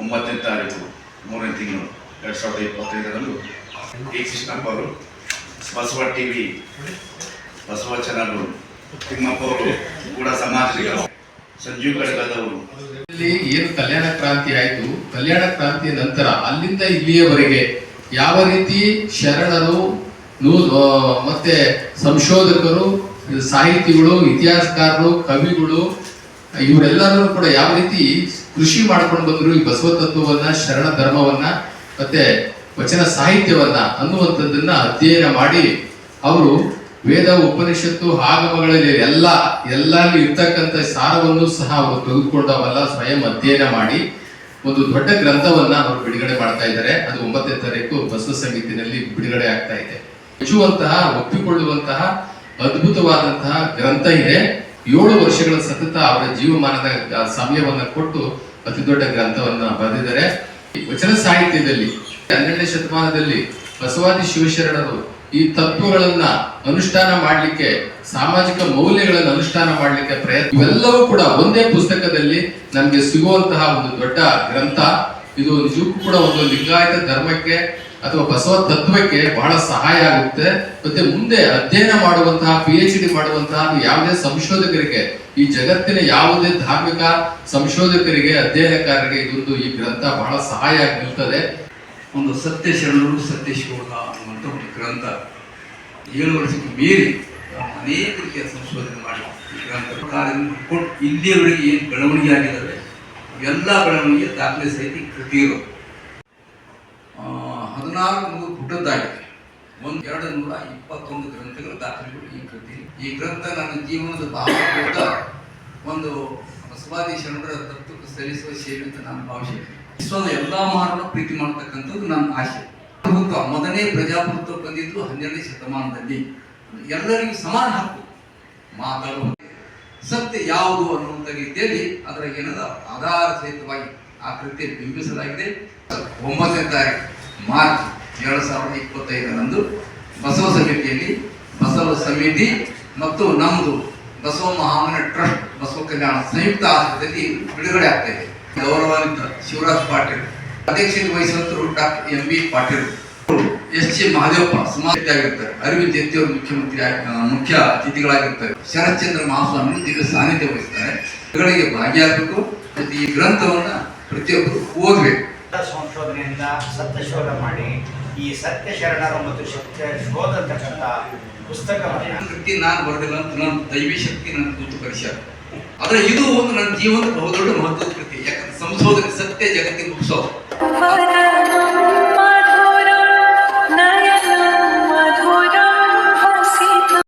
ಒಂಬತ್ತನೇ ತಾರೀಕು, ಮೂರನೇ ತಿಂಗಳು ಎರಡು ಸಾವಿರದ ಇಪ್ಪತ್ತೈದರಂದು ಡಿ ಕೃಷ್ಣಪ್ಪ ಅವರು Basava T V Basava channel Thimmappa ಅವರು ಕೂಡ ಸಮಾಜಗಳು ಸಂಜೀವ್ ಕಡಗದವರು ಇಲ್ಲಿ ಏನು ಕಲ್ಯಾಣ ಕ್ರಾಂತಿ ಆಯಿತು? ಕಲ್ಯಾಣ ಕ್ರಾಂತಿಯ ನಂತರ ಅಲ್ಲಿಂದ ಇಲ್ಲಿಯವರೆಗೆ ಯಾವ ರೀತಿ ಶರಣರು ಮತ್ತೆ ಸಂಶೋಧಕರು, ಸಾಹಿತಿಗಳು ಇತಿಹಾಸಕಾರರು ಕವಿಗಳು ಇವರೆಲ್ಲರೂ ಕೂಡ ಯಾವ ರೀತಿ ಕೃಷಿ ಮಾಡ್ಕೊಂಡು ಬಂದ್ರು ಈ ಬಸವ ತತ್ವವನ್ನ ಶರಣ ಧರ್ಮವನ್ನ ಮತ್ತೆ ವಚನ ಸಾಹಿತ್ಯವನ್ನ ಅನ್ನುವಂಥದ್ದನ್ನ ಅಧ್ಯಯನ ಮಾಡಿ ಅವರು ವೇದ, ಉಪನಿಷತ್ತು ಆಗಮಗಳಲ್ಲಿ ಎಲ್ಲ ಎಲ್ಲಲ್ಲಿ ಇರ್ತಕ್ಕಂಥ ಸಾರವನ್ನು ಸಹ ಅವರು ತೆಗೆದುಕೊಂಡವಲ್ಲ ಸ್ವಯಂ ಅಧ್ಯಯನ ಮಾಡಿ ಒಂದು ದೊಡ್ಡ ಗ್ರಂಥವನ್ನ ಅವರು ಬಿಡುಗಡೆ ಮಾಡ್ತಾ ಇದ್ದಾರೆ. ಅದು ಒಂಬತ್ತನೇ ತಾರೀಕು ಬಸವ ಸಮಿತಿನಲ್ಲಿ ಬಿಡುಗಡೆ ಆಗ್ತಾ ಇದೆ. ಹೆಚ್ಚುವಂತಹ ಒಪ್ಪಿಕೊಳ್ಳುವಂತಹ, ಅದ್ಭುತವಾದಂತಹ ಗ್ರಂಥ ಇದೆ. ಏಳು ವರ್ಷಗಳ ಸತತ ಅವರ ಜೀವಮಾನದ ಸಮಯವನ್ನು ಕೊಟ್ಟು ಅತಿ ದೊಡ್ಡ ಗ್ರಂಥವನ್ನ ಬರೆದಿದ್ದಾರೆ. ವಚನ ಸಾಹಿತ್ಯದಲ್ಲಿ, ಹನ್ನೆರಡನೇ ಶತಮಾನದಲ್ಲಿ ಬಸವಾದಿ ಶಿವಶರಣರು ಈ ತತ್ವಗಳನ್ನ ಅನುಷ್ಠಾನ ಮಾಡಲಿಕ್ಕೆ, ಸಾಮಾಜಿಕ ಮೌಲ್ಯಗಳನ್ನು ಅನುಷ್ಠಾನ ಮಾಡಲಿಕ್ಕೆ ಪ್ರಯತ್ನ ಇವೆಲ್ಲವೂ ಕೂಡ ಒಂದೇ ಪುಸ್ತಕದಲ್ಲಿ ನಮಗೆ ಸಿಗುವಂತಹ ಒಂದು ದೊಡ್ಡ ಗ್ರಂಥ. ಇದು ನಿಜಕ್ಕೂ ಕೂಡ ಒಂದು ಲಿಂಗಾಯತ ಧರ್ಮಕ್ಕೆ ಅಥವಾ ಬಸವ ತತ್ವಕ್ಕೆ ಬಹಳ ಸಹಾಯ ಆಗುತ್ತೆ. ಮತ್ತೆ ಮುಂದೆ ಅಧ್ಯಯನ ಮಾಡುವಂತಹ ಪಿ ಎಚ್ ಡಿ ಮಾಡುವಂತಹ ಯಾವುದೇ ಸಂಶೋಧಕರಿಗೆ ಈ ಜಗತ್ತಿನ ಯಾವುದೇ ಧಾರ್ಮಿಕ ಸಂಶೋಧಕರಿಗೆ, ಅಧ್ಯಯನಕಾರರಿಗೆ ಇದೊಂದು ಈ ಗ್ರಂಥ ಬಹಳ ಸಹಾಯ ಆಗಿರುತ್ತದೆ ಒಂದು ಸತ್ಯ ಶರಣರು ಸತ್ಯ ಶಿವಣ ಅನ್ನುವಂಥ ಒಂದು ಗ್ರಂಥ ಏಳು ವರ್ಷಕ್ಕೆ ಮೀರಿ ಅನೇಕ ರೀತಿಯ ಸಂಶೋಧನೆ ಮಾಡಿ ಈ ಗ್ರಂಥ ಇಲ್ಲಿಯವರೆಗೆ ಏನು ಬೆಳವಣಿಗೆ ಆಗಿದ್ದಾವೆ ಎಲ್ಲ ಬೆಳವಣಿಗೆ ದಾಖಲೆ ಸಹಿತ ಕೃತಿ ಇರೋ ಹದಿನಾರು ನೂರು ಪುಟದ್ದಾಗಿದೆ. ಒಂದು ಎರಡು ನೂರ ಇಪ್ಪತ್ತೊಂದು ಗ್ರಂಥಗಳ ದಾಖಲೆಗಳು ಈ ಕೃತಿ ಈ ಗ್ರಂಥ ನನ್ನ ಜೀವನದ ಭಾಗವಾದ ಒಂದು ಬಸವಾದಿ ಶರಣರ ತತ್ವಕ್ಕೆ ಸಲ್ಲಿಸುವ ಸೇವೆ ಅಂತ ನಾನು ಭಾವಿಸಿದೆ ವಿಶ್ವದ ಎಲ್ಲ ಮಾನವ ಪ್ರೀತಿ ಮಾಡತಕ್ಕಂಥದ್ದು ನನ್ನ ಆಶೆ. ಪ್ರಭುತ್ವ, ಮೊದಲನೇ ಪ್ರಜಾಪ್ರಭುತ್ವ ಬಂದಿದ್ದು ಹನ್ನೆರಡನೇ ಶತಮಾನದಲ್ಲಿ. ಎಲ್ಲರಿಗೂ ಸಮಾನ ಹಕ್ಕು. ಮಾತಾಡುವ ಸತ್ಯ ಯಾವುದು ಅನ್ನುವಂಥ ರೀತಿಯಲ್ಲಿ ಅದರ ಏನದ ಆಧಾರ ಸಹಿತವಾಗಿ ಆ ಕೃತ್ಯ ಬಿಂಬಿಸಲಾಗಿದೆ. ಒಂಬತ್ತನೇ ತಾರೀಕು ಮಾರ್ಚ್ ಎರಡು ಸಾವಿರದ ಇಪ್ಪತ್ತೈದರಂದು ಬಸವ ಸಮಿತಿಯಲ್ಲಿ ಬಸವ ಸಮಿತಿ ಮತ್ತು ನಮ್ಮದು ಬಸವ ಮಹಾಮನ ಟ್ರಸ್ಟ್, ಬಸವ ಕಲ್ಯಾಣ ಸಂಯುಕ್ತ ಆಸ್ಪತ್ರೆಯಲ್ಲಿ ಬಿಡುಗಡೆ ಆಗ್ತಾ ಇದೆ. ಗೌರವಾನ್ವಿತ ಶಿವರಾಜ್ ಪಾಟೀಲ್, ಅಧ್ಯಕ್ಷತೆ ವಹಿಸುವಂತರು doctor M B Patil. S G Mahadevappa ಸಮಾಜ ಆಗಿರ್ತಾರೆ ಅರವಿಂದ್ ಜಯಂತಿಯವರು ಮುಖ್ಯಮಂತ್ರಿ ಮುಖ್ಯ ಅತಿಥಿಗಳಾಗಿರ್ತಾರೆ. ಶರತ್ಚಂದ್ರ ಮಹಾಸ್ವಾಮಿ ದಿವ್ಯ ಸಾನ್ನಿಧ್ಯ ವಹಿಸ್ತಾರೆ. ಇವುಗಳಿಗೆ ಭಾಗಿಯಾಗಬೇಕು ಮತ್ತು ಈ ಗ್ರಂಥವನ್ನ ಪ್ರತಿಯೊಬ್ಬರು ಓದಬೇಕು. ಸಂಶೋಧನೆಯಿಂದ ಸತ್ಯ ಶೋಧ ಮಾಡಿ ಈ ಸತ್ಯ ಶರಣರು ಮತ್ತು ಸತ್ಯ ಶೋಧ ಅಂತಕ್ಕಂಥ ಪುಸ್ತಕವನ್ನು ಕೃತಿ ನಾನು ಬರೆದಿಲ್ಲ ಅಂತ ನನ್ನ ದೈವಿ ಶಕ್ತಿ ನನ್ನ ಕೂತು ಪರಿಚಯ. ಆದರೆ ಇದು ಒಂದು ನನ್ನ ಜೀವನದ ಬಹುದೊಡ್ಡ ಮಹತ್ವದ ಕೃತಿ. ಯಾಕಂದ್ರೆ ಸಂಶೋಧನೆ ಸತ್ಯ ಜಗತ್ತಿಗೆ ಮುಗಿಸೋದು.